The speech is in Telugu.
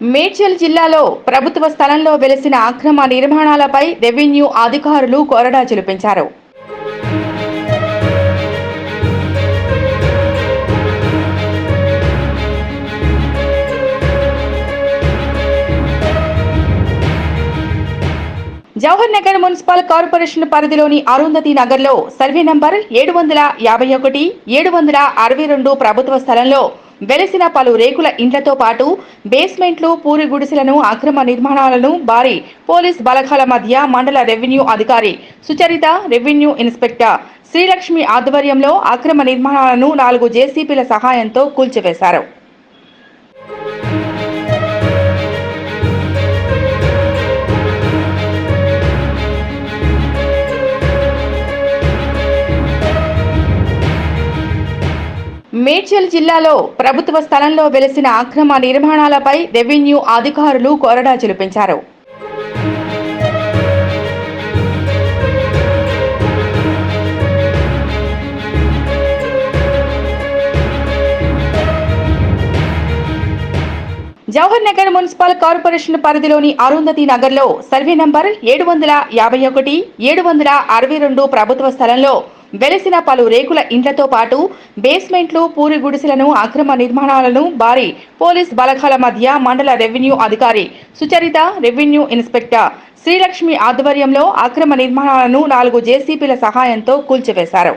మేడ్చల్ జిల్లాలో ప్రభుత్వ స్థలంలో వెలిసిన అక్రమ నిర్మాణాలపై రెవెన్యూ అధికారులు కొరడా చిలిపించారు జవహర్ నగర్ మున్సిపల్ కార్పొరేషన్ పరిధిలోని అరుంధతి నగర్లో సర్వే నంబర్ ఏడు వందల యాభై ఒకటి ఏడు వందల అరవై రెండు ప్రభుత్వ స్థలంలో వెలిసిన పలు రేకుల ఇండ్లతో పాటు బేస్మెంట్లు పూరి గుడిసెలను అక్రమ నిర్మాణాలను భారీ పోలీస్ బలగాల మధ్య మండల రెవెన్యూ అధికారి సుచరిత రెవెన్యూ ఇన్స్పెక్టర్ శ్రీలక్ష్మి ఆధ్వర్యంలో అక్రమ నిర్మాణాలను నాలుగు జేసీపీల సహాయంతో కూల్చివేశారు. మేడ్చల్ జిల్లాలో ప్రభుత్వ స్థలంలో వెలిసిన అక్రమ నిర్మాణాలపై రెవెన్యూ అధికారులు కొరడా చిలిపించారు. జవహర్ నగర్ మున్సిపల్ కార్పొరేషన్ పరిధిలోని అరుంధతి నగర్లో సర్వే నంబర్ ఏడు వందల యాభై ఒకటి ఏడు వందల అరవై రెండు ప్రభుత్వ స్థలంలో వెలిసిన పలు రేకుల ఇండ్లతో పాటు బేస్మెంట్లు పూరి గుడిసెలను అక్రమ నిర్మాణాలను భారీ పోలీస్ బలగాల మధ్య మండల రెవెన్యూ అధికారి సుచరిత రెవెన్యూ ఇన్స్పెక్టర్ శ్రీలక్ష్మి ఆధ్వర్యంలో అక్రమ నిర్మాణాలను నాలుగు జేసీపీల సహాయంతో కూల్చివేశారు.